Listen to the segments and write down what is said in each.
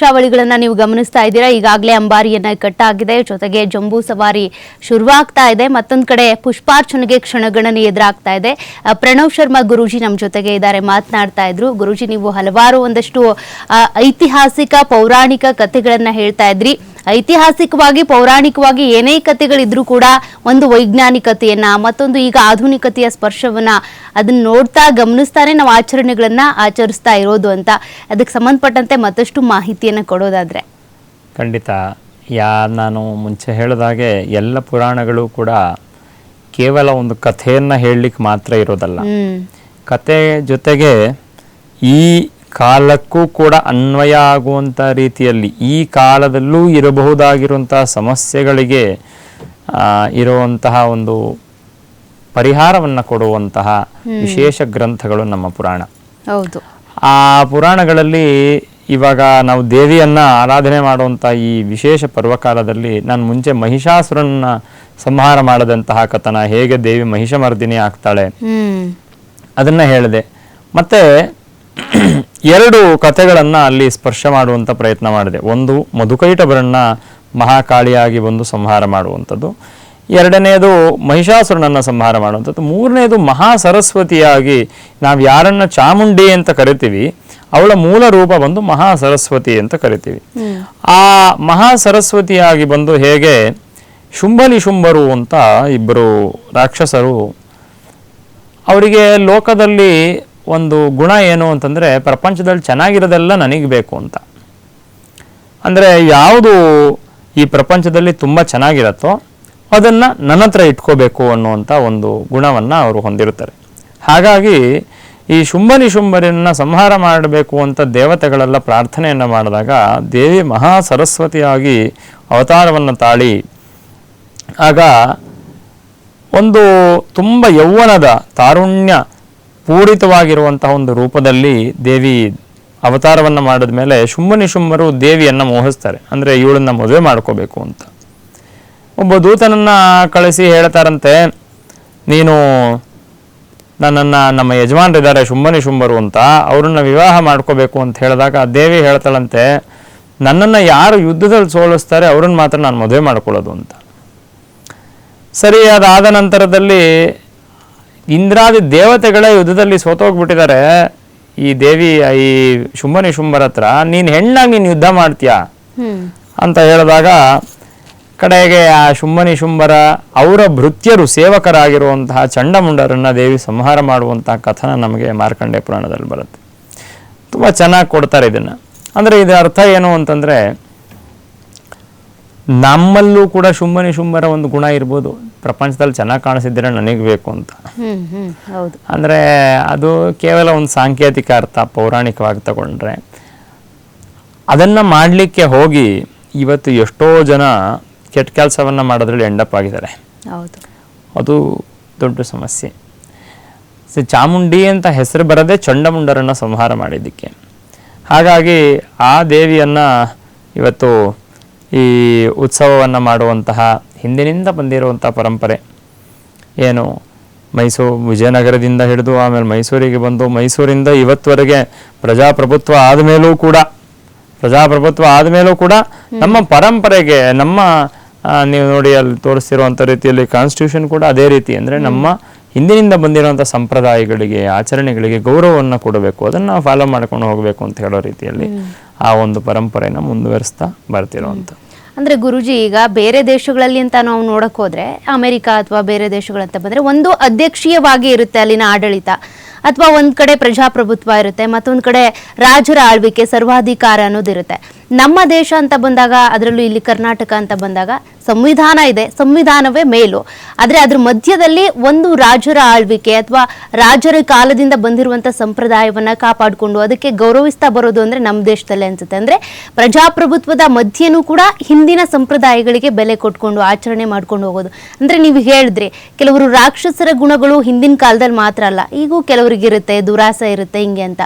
ದೃಶ್ಯಾವಳಿಗಳನ್ನ ನೀವು ಗಮನಿಸ್ತಾ ಇದ್ದೀರಾ? ಈಗಾಗಲೇ ಅಂಬಾರಿಯನ್ನ ಕಟ್ಟಾಗಿದೆ. ಜೊತೆಗೆ ಜಂಬೂ ಸವಾರಿ ಶುರುವಾಗ್ತಾ ಇದೆ. ಮತ್ತೊಂದ್ ಕಡೆ ಪುಷ್ಪಾರ್ಚನೆಗೆ ಕ್ಷಣಗಣನೆ ಎದುರಾಗ್ತಾ ಇದೆ. ಪ್ರಣವ್ ಶರ್ಮಾ ಗುರೂಜಿ ನಮ್ಮ ಜೊತೆಗೆ ಇದ್ದಾರೆ. ಮಾತನಾಡ್ತಾ ಇದ್ರು. ಗುರೂಜಿ, ನೀವು ಹಲವಾರು ಒಂದಷ್ಟು ಐತಿಹಾಸಿಕ, ಪೌರಾಣಿಕ ಕಥೆಗಳನ್ನ ಹೇಳ್ತಾ ಇದ್ರಿ. ಐತಿಹಾಸಿಕವಾಗಿ ಪೌರಾಣಿಕವಾಗಿ ಏನೇ ಕಥೆಗಳಿದ್ರೂ ಕೂಡ ಒಂದು ವೈಜ್ಞಾನಿಕತೆಯನ್ನ ಮತ್ತೊಂದು ಈಗ ಆಧುನಿಕತೆಯ ಸ್ಪರ್ಶವನ್ನ ಅದನ್ನ ನೋಡ್ತಾ ಗಮನಿಸ್ತಾನೆ ನಾವು ಆಚರಣೆಗಳನ್ನ ಆಚರಿಸ್ತಾ ಇರೋದು ಅಂತ. ಅದಕ್ಕೆ ಸಂಬಂಧಪಟ್ಟಂತೆ ಮತ್ತಷ್ಟು ಮಾಹಿತಿಯನ್ನು ಕೊಡೋದಾದ್ರೆ. ಖಂಡಿತ. ಯಾ ನಾನು ಮುಂಚೆ ಹೇಳಿದಾಗೆ ಎಲ್ಲ ಪುರಾಣಗಳು ಕೂಡ ಕೇವಲ ಒಂದು ಕಥೆಯನ್ನು ಹೇಳಲಿಕ್ಕೆ ಮಾತ್ರ ಇರೋದಲ್ಲ. ಕತೆ ಜೊತೆಗೆ ಈ ಕಾಲಕ್ಕೂ ಕೂಡ ಅನ್ವಯ ಆಗುವಂಥ ರೀತಿಯಲ್ಲಿ ಈ ಕಾಲದಲ್ಲೂ ಇರಬಹುದಾಗಿರುವಂತಹ ಸಮಸ್ಯೆಗಳಿಗೆ ಇರುವಂತಹ ಒಂದು ಪರಿಹಾರವನ್ನು ಕೊಡುವಂತಹ ವಿಶೇಷ ಗ್ರಂಥಗಳು ನಮ್ಮ ಪುರಾಣ. ಹೌದು. ಆ ಪುರಾಣಗಳಲ್ಲಿ ಇವಾಗ ನಾವು ದೇವಿಯನ್ನ ಆರಾಧನೆ ಮಾಡುವಂಥ ಈ ವಿಶೇಷ ಪರ್ವಕಾಲದಲ್ಲಿ ನಾನು ಮುಂಚೆ ಮಹಿಷಾಸುರನ್ನ ಸಂಹಾರ ಮಾಡದಂತಹ ಕಥನ ಹೇಗೆ ದೇವಿ ಮಹಿಷಮರ್ದಿನಿ ಆಗ್ತಾಳೆ ಅದನ್ನ ಹೇಳಿದೆ. ಮತ್ತೆ ಎರಡು ಕಥೆಗಳನ್ನು ಅಲ್ಲಿ ಸ್ಪರ್ಶ ಮಾಡುವಂತ ಪ್ರಯತ್ನ ಮಾಡಿದೆ. ಒಂದು ಮಧುಕೈಟಭರನ್ನ ಮಹಾಕಾಳಿಯಾಗಿ ಬಂದು ಸಂಹಾರ ಮಾಡುವಂಥದ್ದು. ಎರಡನೆಯದು ಮಹಿಷಾಸುರನನ್ನು ಸಂಹಾರ ಮಾಡುವಂಥದ್ದು. ಮೂರನೇದು ಮಹಾ ಸರಸ್ವತಿಯಾಗಿ ನಾವು ಯಾರನ್ನ ಚಾಮುಂಡಿ ಅಂತ ಕರಿತೀವಿ ಅವಳ ಮೂಲ ರೂಪ ಬಂದು ಮಹಾ ಸರಸ್ವತಿ ಅಂತ ಕರಿತೀವಿ. ಆ ಮಹಾ ಸರಸ್ವತಿಯಾಗಿ ಬಂದು ಹೇಗೆ ಶುಂಭನಿ ಶುಂಭರು ಅಂತ ಇಬ್ಬರು ರಾಕ್ಷಸರು ಅವರಿಗೆ ಲೋಕದಲ್ಲಿ ಒಂದು ಗುಣ ಏನು ಅಂತಂದರೆ ಪ್ರಪಂಚದಲ್ಲಿ ಚೆನ್ನಾಗಿರೋದೆಲ್ಲ ನನಗೆ ಬೇಕು ಅಂತ. ಅಂದರೆ ಯಾವುದು ಈ ಪ್ರಪಂಚದಲ್ಲಿ ತುಂಬ ಚೆನ್ನಾಗಿರತ್ತೋ ಅದನ್ನು ನನ್ನ ಹತ್ರ ಇಟ್ಕೋಬೇಕು ಅನ್ನುವಂಥ ಒಂದು ಗುಣವನ್ನು ಅವರು ಹೊಂದಿರುತ್ತಾರೆ. ಹಾಗಾಗಿ ಈ ಶುಂಭನಿ ಶುಂಭರನ್ನ ಸಂಹಾರ ಮಾಡಬೇಕು ಅಂತ ದೇವತೆಗಳೆಲ್ಲ ಪ್ರಾರ್ಥನೆಯನ್ನು ಮಾಡಿದಾಗ ದೇವಿ ಮಹಾ ಸರಸ್ವತಿಯಾಗಿ ಅವತಾರವನ್ನು ತಾಳಿ, ಆಗ ಒಂದು ತುಂಬ ಯೌವನದ ತಾರುಣ್ಯ ಪೂರಿತವಾಗಿರುವಂತಹ ಒಂದು ರೂಪದಲ್ಲಿ ದೇವಿ ಅವತಾರವನ್ನು ಮಾಡಿದ ಮೇಲೆ ಶುಂಭನಿ ಶುಂಭರು ದೇವಿಯನ್ನು ಮೋಹಿಸ್ತಾರೆ. ಅಂದರೆ ಇವಳನ್ನು ಮದುವೆ ಮಾಡ್ಕೋಬೇಕು ಅಂತ. ಒಬ್ಬ ದೂತನನ್ನು ಕಳಿಸಿ ಹೇಳ್ತಾರಂತೆ, ನೀನು ನನ್ನನ್ನು ನಮ್ಮ ಯಜಮಾನರಿದ್ದಾರೆ ಶುಂಭನಿ ಶುಂಭರು ಅಂತ, ಅವರನ್ನು ವಿವಾಹ ಮಾಡ್ಕೋಬೇಕು ಅಂತ ಹೇಳಿದಾಗ ದೇವಿ ಹೇಳ್ತಾಳಂತೆ, ನನ್ನನ್ನು ಯಾರು ಯುದ್ಧದಲ್ಲಿ ಸೋಲಿಸ್ತಾರೆ ಅವ್ರನ್ನ ಮಾತ್ರ ನಾನು ಮದುವೆ ಮಾಡ್ಕೊಳ್ಳೋದು ಅಂತ. ಸರಿ ಅದಾದ ನಂತರದಲ್ಲಿ ಇಂದ್ರಾದಿ ದೇವತೆಗಳೇ ಯುದ್ಧದಲ್ಲಿ ಸೋತೋಗ್ಬಿಟ್ಟಿದ್ದಾರೆ. ಈ ದೇವಿ ಈ ಶುಂಭನಿ ಶುಂಭರ ಹತ್ರ ನೀನ್ ಹೆಣ್ಣಾಗಿ ನೀನ್ ಯುದ್ಧ ಮಾಡ್ತೀಯ? ಅಂತ ಹೇಳಿದಾಗ ಕಡೆಗೆ ಆ ಶುಂಭನಿ ಶುಂಭರ ಅವರ ಭೃತ್ಯರು ಸೇವಕರಾಗಿರುವಂತಹ ಚಂಡಮುಂಡರನ್ನ ದೇವಿ ಸಂಹಾರ ಮಾಡುವಂತಹ ಕಥನ ನಮಗೆ ಮಾರ್ಕಂಡೇ ಪುರಾಣದಲ್ಲಿ ಬರುತ್ತೆ. ತುಂಬ ಚೆನ್ನಾಗಿ ಕೊಡ್ತಾರೆ ಇದನ್ನ. ಅಂದ್ರೆ ಇದರ ಅರ್ಥ ಏನು ಅಂತಂದ್ರೆ ನಮ್ಮಲ್ಲೂ ಕೂಡ ಶುಂಭನಿ ಶುಂಭರ ಒಂದು ಗುಣ ಇರ್ಬೋದು. ಪ್ರಪಂಚದಲ್ಲಿ ಚೆನ್ನಾಗಿ ಕಾಣಿಸಿದ್ರೆ ನನಗೆ ಬೇಕು ಅಂತ. ಅಂದರೆ ಅದು ಕೇವಲ ಒಂದು ಸಾಂಕೇತಿಕ ಅರ್ಥ ಪೌರಾಣಿಕವಾಗಿ ತಗೊಂಡ್ರೆ. ಅದನ್ನು ಮಾಡಲಿಕ್ಕೆ ಹೋಗಿ ಇವತ್ತು ಎಷ್ಟೋ ಜನ ಕೆಟ್ಟ ಕೆಲಸವನ್ನು ಮಾಡೋದ್ರಲ್ಲಿ ಎಂಡಪ್ ಆಗಿದ್ದಾರೆ. ಅದು ದೊಡ್ಡ ಸಮಸ್ಯೆ. ಸೊ ಚಾಮುಂಡಿ ಅಂತ ಹೆಸರು ಬರದೆ ಚಂಡಮುಂಡರನ್ನು ಸಂಹಾರ ಮಾಡಿದ್ದಕ್ಕೆ. ಹಾಗಾಗಿ ಆ ದೇವಿಯನ್ನು ಇವತ್ತು ಈ ಉತ್ಸವವನ್ನು ಮಾಡುವಂತಹ ಹಿಂದಿನಿಂದ ಬಂದಿರುವಂಥ ಪರಂಪರೆ. ಏನು? ಮೈಸೂರು ವಿಜಯನಗರದಿಂದ ಹಿಡಿದು ಆಮೇಲೆ ಮೈಸೂರಿಗೆ ಬಂದು ಮೈಸೂರಿಂದ ಇವತ್ತುವರೆಗೆ ಪ್ರಜಾಪ್ರಭುತ್ವ ಆದಮೇಲೂ ಕೂಡ ಪ್ರಜಾಪ್ರಭುತ್ವ ಆದಮೇಲೂ ಕೂಡ ನಮ್ಮ ಪರಂಪರೆಗೆ ನಮ್ಮ ನೀವು ನೋಡಿ ಅಲ್ಲಿ ತೋರಿಸ್ತಿರುವಂಥ ರೀತಿಯಲ್ಲಿ ಕಾನ್ಸ್ಟಿಟ್ಯೂಷನ್ ಕೂಡ ಅದೇ ರೀತಿ ಅಂದರೆ ನಮ್ಮ ಹಿಂದಿನಿಂದ ಬಂದಿರುವಂಥ ಸಂಪ್ರದಾಯಗಳಿಗೆ ಆಚರಣೆಗಳಿಗೆ ಗೌರವವನ್ನು ಕೊಡಬೇಕು. ಅದನ್ನು ನಾವು ಫಾಲೋ ಮಾಡ್ಕೊಂಡು ಹೋಗಬೇಕು ಅಂತ ಹೇಳೋ ರೀತಿಯಲ್ಲಿ ಆ ಒಂದು ಪರಂಪರೆನ ಮುಂದುವರಿಸ್ತಾ ಬರ್ತಿರೋವಂಥ ಅಂದ್ರೆ ಗುರುಜಿ, ಈಗ ಬೇರೆ ದೇಶಗಳಲ್ಲಿ ಅಂತ ನಾವು ನೋಡಕ್ ಹೋದ್ರೆ, ಅಮೆರಿಕ ಅಥವಾ ಬೇರೆ ದೇಶಗಳಂತ ಬಂದ್ರೆ ಒಂದು ಅಧ್ಯಕ್ಷೀಯವಾಗಿ ಇರುತ್ತೆ ಅಲ್ಲಿನ ಆಡಳಿತ. ಅಥವಾ ಒಂದ್ ಕಡೆ ಪ್ರಜಾಪ್ರಭುತ್ವ ಇರುತ್ತೆ, ಮತ್ತೊಂದ್ ಕಡೆ ರಾಜರ ಆಳ್ವಿಕೆ, ಸರ್ವಾಧಿಕಾರ ಅನ್ನೋದಿರುತ್ತೆ ನಮ್ಮ ದೇಶ ಅಂತ ಬಂದಾಗ, ಅದರಲ್ಲೂ ಇಲ್ಲಿ ಕರ್ನಾಟಕ ಅಂತ ಬಂದಾಗ ಸಂವಿಧಾನ ಇದೆ, ಸಂವಿಧಾನವೇ ಮೇಲು. ಆದ್ರೆ ಅದ್ರ ಮಧ್ಯದಲ್ಲಿ ಒಂದು ರಾಜರ ಆಳ್ವಿಕೆ ಅಥವಾ ರಾಜರ ಕಾಲದಿಂದ ಬಂದಿರುವಂತ ಸಂಪ್ರದಾಯವನ್ನ ಕಾಪಾಡಿಕೊಂಡು ಅದಕ್ಕೆ ಗೌರವಿಸ್ತಾ ಬರೋದು ಅಂದ್ರೆ ನಮ್ಮ ದೇಶದಲ್ಲಿ ಅನ್ಸುತ್ತೆ. ಅಂದ್ರೆ ಪ್ರಜಾಪ್ರಭುತ್ವದ ಮಧ್ಯೆನೂ ಕೂಡ ಹಿಂದಿನ ಸಂಪ್ರದಾಯಗಳಿಗೆ ಬೆಲೆ ಕೊಟ್ಕೊಂಡು, ಆಚರಣೆ ಮಾಡ್ಕೊಂಡು ಹೋಗೋದು. ಅಂದ್ರೆ ನೀವು ಹೇಳಿದ್ರಿ, ಕೆಲವರು ರಾಕ್ಷಸರ ಗುಣಗಳು ಹಿಂದಿನ ಕಾಲದಲ್ಲಿ ಮಾತ್ರ ಅಲ್ಲ, ಈಗೂ ಕೆಲವರಿಗಿರುತ್ತೆ ದುರಾಸೆ ಇರುತ್ತೆ ಹಿಂಗೆ ಅಂತ.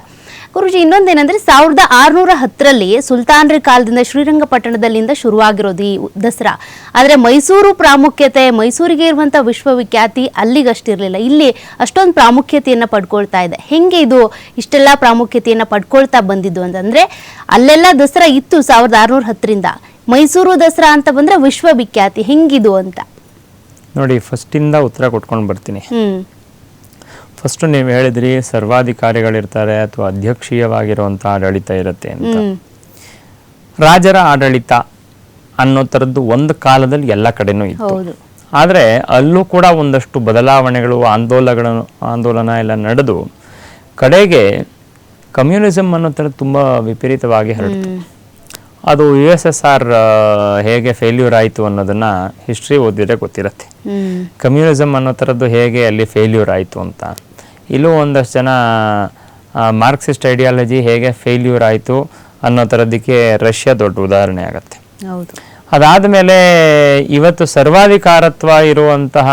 ಗುರುಜಿ ಇನ್ನೊಂದೇನಂದ್ರೆ ಸಾವಿರದ ಆರುನೂರ ಹತ್ತರಲ್ಲಿ ಸುಲ್ತಾನ್ರ ಕಾಲದಿಂದ ಶ್ರೀರಂಗಪಟ್ಟಣದಲ್ಲಿಂದ ಶುರುವಾಗಿರೋದು ಈ ದಸರಾ. ಆದರೆ ಮೈಸೂರು ಪ್ರಾಮುಖ್ಯತೆ ಮೈಸೂರಿಗೆ ಇರುವಂಥ ವಿಶ್ವವಿಖ್ಯಾತಿ ಅಲ್ಲಿಗಷ್ಟಿರಲಿಲ್ಲ. ಇಲ್ಲಿ ಅಷ್ಟೊಂದು ಪ್ರಾಮುಖ್ಯತೆಯನ್ನು ಪಡ್ಕೊಳ್ತಾ ಇದೆ. ಹೆಂಗೆ ಇದು ಇಷ್ಟೆಲ್ಲ ಪ್ರಾಮುಖ್ಯತೆಯನ್ನು ಪಡ್ಕೊಳ್ತಾ ಬಂದಿದ್ದು ಅಂತಂದ್ರೆ ಅಲ್ಲೆಲ್ಲ ದಸರಾ ಇತ್ತು ಸಾವಿರದ ಆರುನೂರ ಹತ್ತರಿಂದ. ಮೈಸೂರು ದಸರಾ ಅಂತ ಬಂದ್ರೆ ವಿಶ್ವವಿಖ್ಯಾತಿ. ಹೆಂಗಿದು ಅಂತ? ನೋಡಿ ಫಸ್ಟಿಂದ ಉತ್ತರ ಕೊಟ್ಕೊಂಡು ಬರ್ತೀನಿ. ಫಸ್ಟು ನೀವು ಹೇಳಿದ್ರಿ ಸರ್ವಾಧಿಕಾರಿಗಳಿರ್ತಾರೆ ಅಥವಾ ಅಧ್ಯಕ್ಷೀಯವಾಗಿರುವಂತಹ ಆಡಳಿತ ಇರುತ್ತೆ ಅಂತ. ರಾಜರ ಆಡಳಿತ ಅನ್ನೋ ಥರದ್ದು ಒಂದು ಕಾಲದಲ್ಲಿ ಎಲ್ಲ ಕಡೆನೂ ಇತ್ತು. ಆದ್ರೆ ಅಲ್ಲೂ ಕೂಡ ಒಂದಷ್ಟು ಬದಲಾವಣೆಗಳು ಆಂದೋಲನಗಳು ಆಂದೋಲನ ಎಲ್ಲ ನಡೆದು ಕಡೆಗೆ ಕಮ್ಯುನಿಸಮ್ ಅನ್ನೋ ಥರದ್ದು ತುಂಬ ವಿಪರೀತವಾಗಿ ಹರಡಿತು. ಅದು ಯು ಎಸ್ ಎಸ್ ಆರ್ ಹೇಗೆ ಫೇಲ್ಯೂರ್ ಆಯಿತು ಅನ್ನೋದನ್ನ ಹಿಸ್ಟ್ರಿ ಓದಿದ್ರೆ ಗೊತ್ತಿರುತ್ತೆ. ಕಮ್ಯುನಿಸಮ್ ಅನ್ನೋ ಥರದ್ದು ಹೇಗೆ ಅಲ್ಲಿ ಫೇಲ್ಯೂರ್ ಆಯಿತು ಅಂತ. ಇಲ್ಲೂ ಒಂದಷ್ಟು ಜನ ಮಾರ್ಕ್ಸಿಸ್ಟ್ ಐಡಿಯಾಲಜಿ ಹೇಗೆ ಫೇಲ್ಯೂರ್ ಆಯಿತು ಅನ್ನೋ ಥರದ್ದಕ್ಕೆ ರಷ್ಯಾ ದೊಡ್ಡ ಉದಾಹರಣೆ ಆಗುತ್ತೆ. ಹೌದು. ಅದಾದಮೇಲೆ ಇವತ್ತು ಸರ್ವಾಧಿಕಾರತ್ವ ಇರುವಂತಹ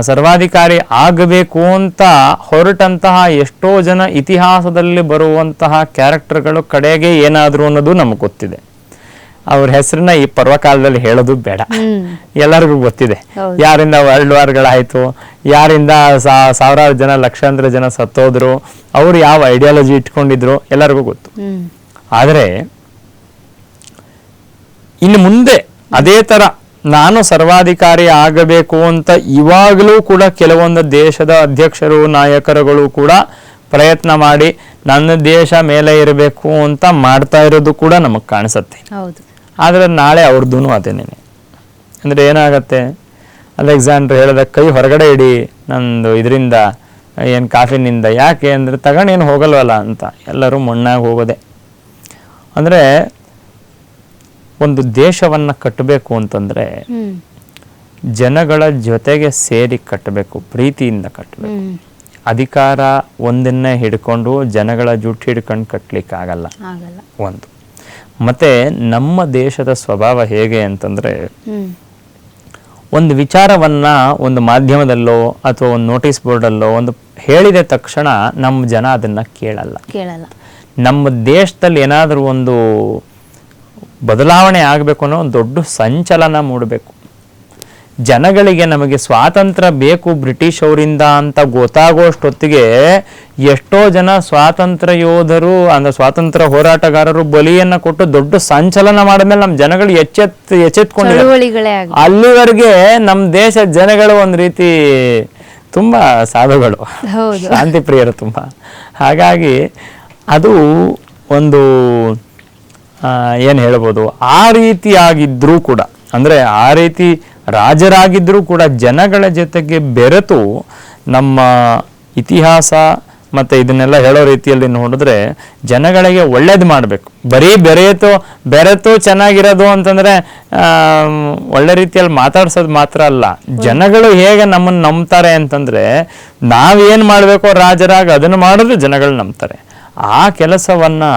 ಸರ್ವಾಧಿಕಾರಿ ಆಗಬೇಕು ಅಂತ ಹೊರಟಂತಹ ಎಷ್ಟೋ ಜನ ಇತಿಹಾಸದಲ್ಲಿ ಬರುವಂತಹ ಕ್ಯಾರೆಕ್ಟರ್ಗಳು ಕಡೆಗೆ ಏನಾದರೂ ಅನ್ನೋದು ನಮಗೆ ಗೊತ್ತಿದೆ. ಅವ್ರ ಹೆಸರನ್ನ ಈ ಪರ್ವಕಾಲದಲ್ಲಿ ಹೇಳೋದು ಬೇಡ. ಎಲ್ಲರಿಗೂ ಗೊತ್ತಿದೆ. ಯಾರಿಂದ ವರ್ಲ್ಡ್ ವಾರ್ಗಳಾಯ್ತು ಯಾರಿಂದ ಸಾವಿರಾರು ಜನ ಲಕ್ಷಾಂತರ ಜನ ಸತ್ತೋದ್ರು ಅವ್ರು ಯಾವ ಐಡಿಯಾಲಜಿ ಇಟ್ಕೊಂಡಿದ್ರು ಎಲ್ಲರಿಗೂ ಗೊತ್ತು. ಆದರೆ ಇನ್ನು ಮುಂದೆ ಅದೇ ತರ ನಾನು ಸರ್ವಾಧಿಕಾರಿ ಆಗಬೇಕು ಅಂತ ಇವಾಗಲೂ ಕೂಡ ಕೆಲವೊಂದು ದೇಶದ ಅಧ್ಯಕ್ಷರು ನಾಯಕರುಗಳು ಕೂಡ ಪ್ರಯತ್ನ ಮಾಡಿ ನನ್ನ ದೇಶ ಮೇಲೆ ಇರಬೇಕು ಅಂತ ಮಾಡ್ತಾ ಇರೋದು ಕೂಡ ನಮಗೆ ಕಾಣಿಸುತ್ತೆ. ಹೌದು. ಆದರೆ ನಾಳೆ ಅವ್ರದ್ದು ಅದೇನೇನೆ ಅಂದರೆ ಏನಾಗತ್ತೆ? ಅಲೆಕ್ಸಾಂಡ್ರ್ ಹೇಳಿದ ಕೈ ಹೊರಗಡೆ ಇಡಿ ನಂದು ಇದರಿಂದ ಏನು ಕಾಫಿನಿಂದ ಯಾಕೆ ಅಂದರೆ ತಗೊಂಡೇನು ಹೋಗಲ್ವಲ್ಲ ಅಂತ. ಎಲ್ಲರೂ ಮಣ್ಣಾಗಿ ಹೋಗೋದೆ. ಅಂದರೆ ಒಂದು ದೇಶವನ್ನು ಕಟ್ಟಬೇಕು ಅಂತಂದರೆ ಜನಗಳ ಜೊತೆಗೆ ಸೇರಿ ಕಟ್ಟಬೇಕು ಪ್ರೀತಿಯಿಂದ ಕಟ್ಟಬೇಕು ಅಧಿಕಾರ ಒಂದನ್ನೇ ಹಿಡ್ಕೊಂಡು ಜನಗಳ ಜುಟ್ಟು ಹಿಡ್ಕೊಂಡು ಕಟ್ಟಲಿಕ್ಕಾಗಲ್ಲ ಆಗಲ್ಲ. ಒಂದು. ಮತ್ತೆ ನಮ್ಮ ದೇಶದ ಸ್ವಭಾವ ಹೇಗೆ ಅಂತಂದ್ರೆ ಒಂದು ವಿಚಾರವನ್ನ ಒಂದು ಮಾಧ್ಯಮದಲ್ಲೋ ಅಥವಾ ಒಂದು ನೋಟಿಸ್ ಬೋರ್ಡಲ್ಲೋ ಒಂದು ಹೇಳಿದ ತಕ್ಷಣ ನಮ್ಮ ಜನ ಅದನ್ನ ಕೇಳಲ್ಲ. ಕೇಳಲ್ಲ. ನಮ್ಮ ದೇಶದಲ್ಲಿ ಏನಾದರೂ ಒಂದು ಬದಲಾವಣೆ ಆಗಬೇಕು ಅನ್ನೋ ಒಂದು ದೊಡ್ಡ ಸಂಚಲನ ಮೂಡಬೇಕು. ಜನಗಳಿಗೆ ನಮಗೆ ಸ್ವಾತಂತ್ರ್ಯ ಬೇಕು ಬ್ರಿಟಿಷ್ ಅವರಿಂದ ಅಂತ ಗೊತ್ತಾಗೋಷ್ಟೊತ್ತಿಗೆ ಎಷ್ಟೋ ಜನ ಸ್ವಾತಂತ್ರ್ಯ ಯೋಧರು ಅಂದ್ರೆ ಸ್ವಾತಂತ್ರ್ಯ ಹೋರಾಟಗಾರರು ಬಲಿಯನ್ನ ಕೊಟ್ಟು ದೊಡ್ಡ ಸಂಚಲನ ಮಾಡಿದ್ಮೇಲೆ ನಮ್ಮ ಜನಗಳು ಎಚ್ಚೆತ್ ಎಚ್ಚೆತ್ಕೊಂಡಿದ್ದಾರೆ ಅಲ್ಲಿವರೆಗೆ ನಮ್ಮ ದೇಶದ ಜನಗಳು ಒಂದು ರೀತಿ ತುಂಬಾ ಸಾಧುಗಳು. ಶಾಂತಿ ಪ್ರಿಯರು ತುಂಬಾ. ಹಾಗಾಗಿ ಅದು ಒಂದು ಏನು ಹೇಳ್ಬೋದು ಆ ರೀತಿಯಾಗಿದ್ರೂ ಕೂಡ ಅಂದರೆ ಆ ರೀತಿ ರಾಜರಾಗಿದ್ರೂ ಕೂಡ ಜನಗಳ ಜೊತೆಗೆ ಬೆರೆತು ನಮ್ಮ ಇತಿಹಾಸ ಮತ್ತು ಇದನ್ನೆಲ್ಲ ಹೇಳೋ ರೀತಿಯಲ್ಲಿ ನೋಡಿದ್ರೆ ಜನಗಳಿಗೆ ಒಳ್ಳೇದು ಮಾಡಬೇಕು. ಬರೀ ಬೆರೆಯಿತು, ಬೆರೆತು ಚೆನ್ನಾಗಿರೋದು ಅಂತಂದರೆ ಒಳ್ಳೆ ರೀತಿಯಲ್ಲಿ ಮಾತಾಡ್ಸೋದು ಮಾತ್ರ ಅಲ್ಲ. ಜನಗಳು ಹೇಗೆ ನಮ್ಮನ್ನು ನಂಬ್ತಾರೆ ಅಂತಂದರೆ, ನಾವೇನು ಮಾಡಬೇಕೋ ರಾಜರಾಗ ಅದನ್ನು ಮಾಡಿದ್ರೆ ಜನಗಳು ನಂಬ್ತಾರೆ. ಆ ಕೆಲಸವನ್ನು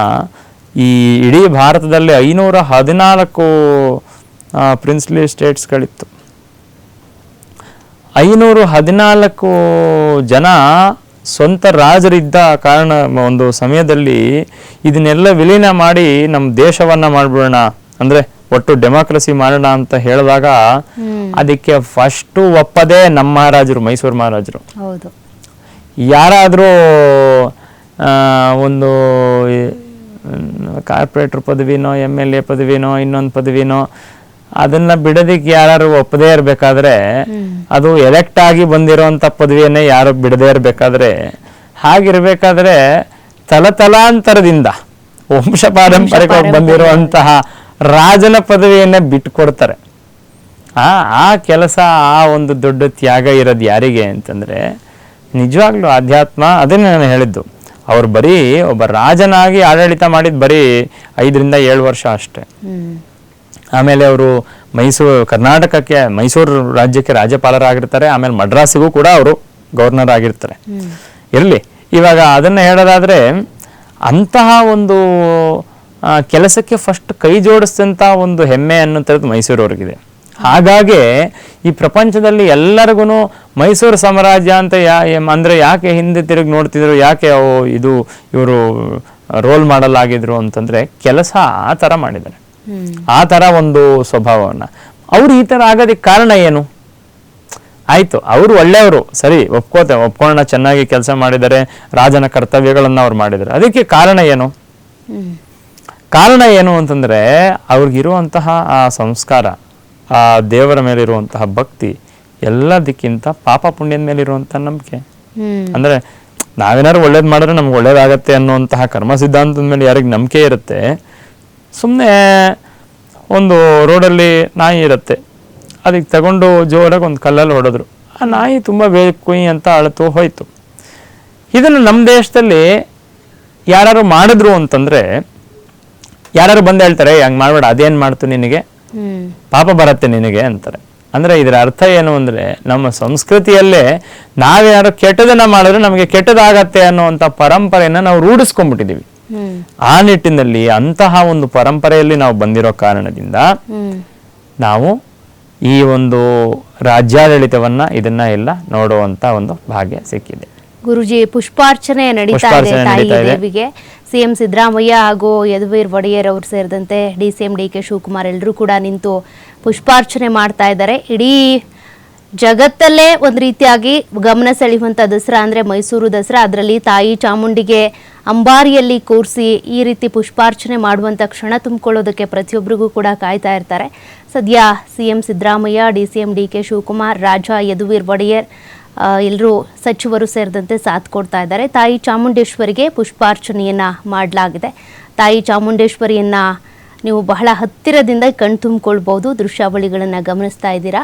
ಈ ಇಡೀ ಭಾರತದಲ್ಲಿ ಐನೂರ ಹದಿನಾಲ್ಕು ಪ್ರಿನ್ಸ್ಲಿ ಸ್ಟೇಟ್ಸ್ಗಳಿತ್ತು ಐನೂರು ಹದಿನಾಲ್ಕು ಜನ ಸ್ವಂತ ರಾಜರಿದ್ದ ಕಾರಣ ಒಂದು ಸಮಯದಲ್ಲಿ ಇದನ್ನೆಲ್ಲ ವಿಲೀನ ಮಾಡಿ ನಮ್ಮ ದೇಶವನ್ನ ಮಾಡ್ಬಿಡೋಣ ಅಂದ್ರೆ ಒಟ್ಟು ಡೆಮಾಕ್ರಸಿ ಮಾಡೋಣ ಅಂತ ಹೇಳಿದಾಗ ಅದಕ್ಕೆ ಫಸ್ಟು ಒಪ್ಪದೆ ನಮ್ಮ ಮಹಾರಾಜರು ಮೈಸೂರು ಮಹಾರಾಜರು. ಹೌದು. ಯಾರಾದರೂ ಒಂದು ಕಾರ್ಪೊರೇಟರ್ ಪದವಿನೋ ಎಂ ಎಲ್ ಎ ಪದವಿನೋ ಇನ್ನೊಂದು ಪದವಿನೋ ಅದನ್ನ ಬಿಡೋದಿಕ್ಕೆ ಯಾರು ಒಪ್ಪದೇ ಇರಬೇಕಾದ್ರೆ ಅದು ಎಲೆಕ್ಟ್ ಆಗಿ ಬಂದಿರುವಂತ ಪದವಿಯನ್ನೇ ಯಾರು ಬಿಡದೇ ಇರಬೇಕಾದ್ರೆ ಹಾಗಿರ್ಬೇಕಾದ್ರೆ ತಲತಲಾಂತರದಿಂದ ವಂಶ ಪಾರಂಪರಿಕವಾಗಿ ಬಂದಿರುವಂತಹ ರಾಜನ ಪದವಿಯನ್ನೇ ಬಿಟ್ಕೊಡ್ತಾರೆ. ಆ ಆ ಕೆಲಸ ಆ ಒಂದು ದೊಡ್ಡ ತ್ಯಾಗ ಇರೋದು ಯಾರಿಗೆ ಅಂತಂದ್ರೆ ನಿಜವಾಗ್ಲೂ ಆಧ್ಯಾತ್ಮ ಅದನ್ನೇ ನಾನು ಹೇಳಿದ್ದು. ಅವ್ರು ಬರೀ ಒಬ್ಬ ರಾಜನಾಗಿ ಆಡಳಿತ ಮಾಡಿದ್ ಬರೀ ಐದರಿಂದ ಏಳು ವರ್ಷ ಅಷ್ಟೇ. ಆಮೇಲೆ ಅವರು ಮೈಸೂರು ಕರ್ನಾಟಕಕ್ಕೆ ಮೈಸೂರು ರಾಜ್ಯಕ್ಕೆ ರಾಜ್ಯಪಾಲರಾಗಿರ್ತಾರೆ. ಆಮೇಲೆ ಮಡ್ರಾಸಿಗೂ ಕೂಡ ಅವರು ಗವರ್ನರ್ ಆಗಿರ್ತಾರೆ. ಇರಲಿ. ಇವಾಗ ಅದನ್ನ ಹೇಳೋದಾದ್ರೆ ಅಂತಹ ಒಂದು ಕೆಲಸಕ್ಕೆ ಫಸ್ಟ್ ಕೈ ಜೋಡಿಸಿದಂಥ ಒಂದು ಹೆಮ್ಮೆ ಅನ್ನೋಂಥದ್ದು ಮೈಸೂರವ್ರಿಗಿದೆ. ಹಾಗಾಗಿ ಈ ಪ್ರಪಂಚದಲ್ಲಿ ಎಲ್ಲರಿಗೂ ಮೈಸೂರು ಸಾಮ್ರಾಜ್ಯ ಅಂತ ಯಾ ಅಂದರೆ ಯಾಕೆ ಹಿಂದೆ ತಿರುಗಿ ನೋಡ್ತಿದ್ರು ಯಾಕೆ ಇದು ಇವರು ರೋಲ್ ಮಾಡಲ್ ಆಗಿದ್ರು ಅಂತಂದ್ರೆ ಕೆಲಸ ಆ ಥರ ಮಾಡಿದ್ದಾರೆ. ಆ ಥರ ಒಂದು ಸ್ವಭಾವವನ್ನ. ಅವ್ರು ಈ ಥರ ಆಗೋದಕ್ಕೆ ಕಾರಣ ಏನು? ಆಯ್ತು, ಅವರು ಒಳ್ಳೆಯವರು. ಸರಿ, ಒಪ್ಕೋತೆ, ಒಪ್ಕೊಳ್ಳೋಣ, ಚೆನ್ನಾಗಿ ಕೆಲಸ ಮಾಡಿದರೆ ರಾಜನ ಕರ್ತವ್ಯಗಳನ್ನ ಅವ್ರು ಮಾಡಿದ್ದಾರೆ. ಅದಕ್ಕೆ ಕಾರಣ ಏನು? ಕಾರಣ ಏನು ಅಂತಂದ್ರೆ, ಅವ್ರಿಗಿರುವಂತಹ ಆ ಸಂಸ್ಕಾರ, ಆ ದೇವರ ಮೇಲೆ ಇರುವಂತಹ ಭಕ್ತಿ, ಎಲ್ಲದಕ್ಕಿಂತ ಪಾಪ ಪುಣ್ಯದ ಮೇಲೆ ಇರುವಂತಹ ನಂಬಿಕೆ. ಅಂದ್ರೆ, ನಾವೇನಾದ್ರು ಒಳ್ಳೇದು ಮಾಡಿದ್ರೆ ನಮ್ಗೆ ಒಳ್ಳೇದಾಗತ್ತೆ ಅನ್ನುವಂತಹ ಕರ್ಮ ಸಿದ್ಧಾಂತದ ಮೇಲೆ ಯಾರಿಗೆ ನಂಬಿಕೆ ಇರುತ್ತೆ ಸುಮ್ಮನೆ ಒಂದು ರೋಡಲ್ಲಿ ನಾಯಿ ಇರುತ್ತೆ. ಅದಕ್ಕೆ ತಗೊಂಡು ಜೋರಾಗಿ ಒಂದು ಕಲ್ಲಲ್ಲಿ ಹೊಡೆದ್ರು. ಆ ನಾಯಿ ತುಂಬ ಬೇಕು ಕುಯಿ ಅಂತ ಅಳತು ಹೋಯ್ತು. ಇದನ್ನು ನಮ್ಮ ದೇಶದಲ್ಲಿ ಯಾರು ಮಾಡಿದ್ರು ಅಂತಂದರೆ ಯಾರು ಬಂದು ಹೇಳ್ತಾರೆ ಹಂಗೆ ಮಾಡಬೇಡ ಅದೇನು ಮಾಡ್ತು ನಿನಗೆ? ಪಾಪ ಬರುತ್ತೆ ನಿನಗೆ ಅಂತಾರೆ. ಅಂದರೆ ಇದರ ಅರ್ಥ ಏನು ಅಂದರೆ ನಮ್ಮ ಸಂಸ್ಕೃತಿಯಲ್ಲೇ ನಾವ್ಯಾರು ಕೆಟ್ಟದನ್ನ ಮಾಡಿದ್ರೆ ನಮಗೆ ಕೆಟ್ಟದಾಗತ್ತೆ ಅನ್ನುವಂಥ ಪರಂಪರೆಯನ್ನು ನಾವು ರೂಢಿಸ್ಕೊಂಡ್ಬಿಟ್ಟಿದ್ದೀವಿ ಆ ನಿಟ್ಟಿನಲ್ಲಿ ಅಂತಹ ಒಂದು ಪರಂಪರೆಯಲ್ಲಿ ನಾವು ಬಂದಿರೋ ಕಾರಣದಿಂದ ನಾವು ಈ ಒಂದು ರಾಜ್ಯಾಡಳಿತವನ್ನ ಇದನ್ನ ಎಲ್ಲ ನೋಡುವಂತ ಒಂದು ಭಾಗ್ಯ ಸಿಕ್ಕಿದೆ. ಗುರುಜಿ ಪುಷ್ಪಾರ್ಚನೆ ನಡೀತಾ ಇದೆ ತಾಯಿ. ದೇವಿಗೆ. ಸಿಎಂ ಸಿದ್ದರಾಮಯ್ಯ ಹಾಗೂ ಯದುವೀರ್ ಒಡೆಯರ್ ಅವರು ಸೇರಿದಂತೆ D C M D K Shivakumar ಎಲ್ಲರೂ ಕೂಡ ನಿಂತು ಪುಷ್ಪಾರ್ಚನೆ ಮಾಡ್ತಾ ಇದ್ದಾರೆ. ಇಡೀ ಜಗತ್ತಲ್ಲೇ ಒಂದು ರೀತಿಯಾಗಿ ಗಮನ ಸೆಳೆಯುವಂಥ ದಸರಾ ಅಂದರೆ ಮೈಸೂರು ದಸರಾ. ಅದರಲ್ಲಿ ತಾಯಿ ಚಾಮುಂಡಿಗೆ ಅಂಬಾರಿಯಲ್ಲಿ ಕೂರಿಸಿ ಈ ರೀತಿ ಪುಷ್ಪಾರ್ಚನೆ ಮಾಡುವಂಥ ಕ್ಷಣ ತುಂಬಿಕೊಳ್ಳೋದಕ್ಕೆ ಪ್ರತಿಯೊಬ್ಬರಿಗೂ ಕೂಡ ಕಾಯ್ತಾ ಇರ್ತಾರೆ. ಸದ್ಯ C M Siddaramaiah D C M D K Shivakumar, ರಾಜ ಯದುವೀರ್ ಒಡೆಯರ್ ಎಲ್ಲರೂ ಸಚಿವರು ಸೇರಿದಂತೆ ಸಾಥ್ ಕೊಡ್ತಾ ಇದ್ದಾರೆ. ತಾಯಿ ಚಾಮುಂಡೇಶ್ವರಿಗೆ ಪುಷ್ಪಾರ್ಚನೆಯನ್ನು ಮಾಡಲಾಗಿದೆ. ತಾಯಿ ಚಾಮುಂಡೇಶ್ವರಿಯನ್ನು ನೀವು ಬಹಳ ಹತ್ತಿರದಿಂದ ಕಣ್ ತುಂಬಿಕೊಳ್ಬಹುದು. ದೃಶ್ಯಾವಳಿಗಳನ್ನು ಗಮನಿಸ್ತಾ ಇದ್ದೀರಾ?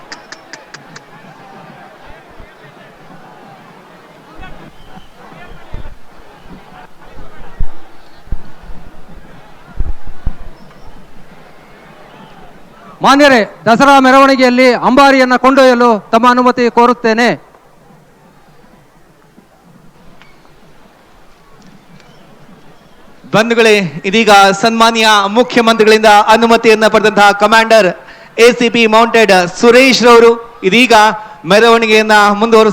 ಮಾನ್ಯರೇ, ದಸರಾ ಮೆರವಣಿಗೆಯಲ್ಲಿ ಅಂಬಾರಿಯನ್ನು ಕೊಂಡೊಯ್ಯಲು ತಮ್ಮ ಅನುಮತಿ ಕೋರುತ್ತೇನೆ. ಬಂಧುಗಳೇ, ಇದೀಗ ಸನ್ಮಾನ್ಯ ಮುಖ್ಯಮಂತ್ರಿಗಳಿಂದ ಅನುಮತಿಯನ್ನ ಪಡೆದಂತಹ ಕಮಾಂಡರ್ ಎಸಿಪಿ ಮೌಂಟೆಡ್ ಸುರೇಶ್ ರವರು ಇದೀಗ ಮೆರವಣಿಗೆಯನ್ನ ಮುಂದುವರಿಸ